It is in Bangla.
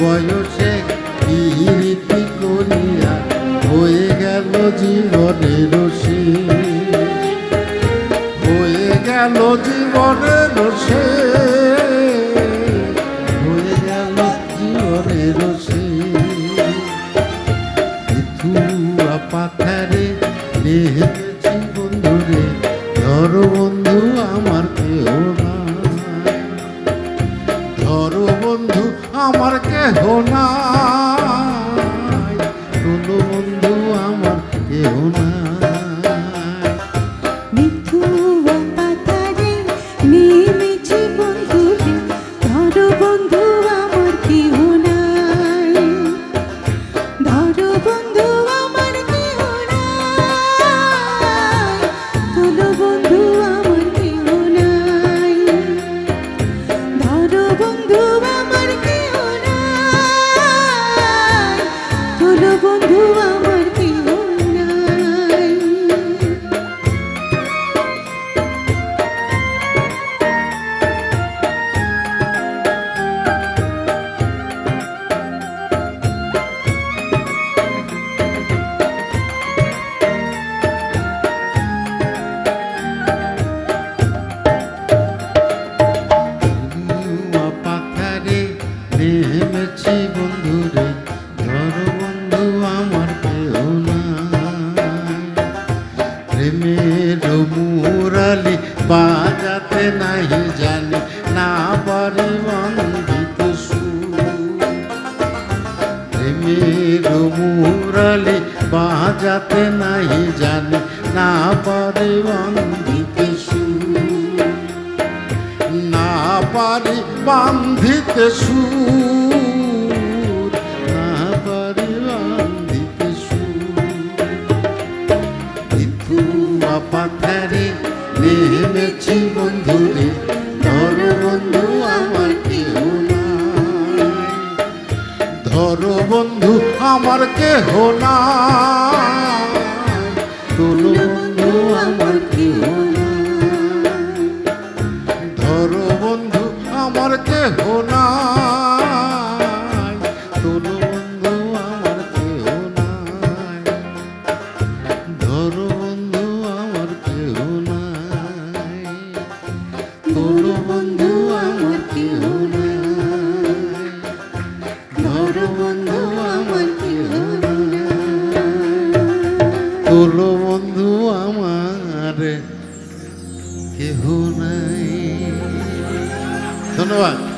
বয়সে কি রীতি করিয়া হয়ে গেল জীবনের শেষ হয়ে গেল জীবনের শেষ হয়ে গেল জীবনের শেষ তুয়া পাথারে নেহেছি বন্ধুরে, ধর বন্ধু আমার কেহ কেহ বন্ধু আমার কেহ নাই। মিথুয়া পাতারে নেমেছি বন্ধুরে ধর বন্ধু আমার বন্ধু প্রেমের মুরালি বাজাতে নাহি জানি, না পারি বন্দিত প্রেমের মুরালি বাজাতে নাহি জানি, না পারি বন্দিত না পারি বান্ধিতে সুর। পাথারে নেমেছি বন্ধুরে ধর বন্ধু আমার কেহ ধর বন্ধু আমার কেহ নাই। তোর বন্ধু আমার কেহ নাই। ধন্যবাদ।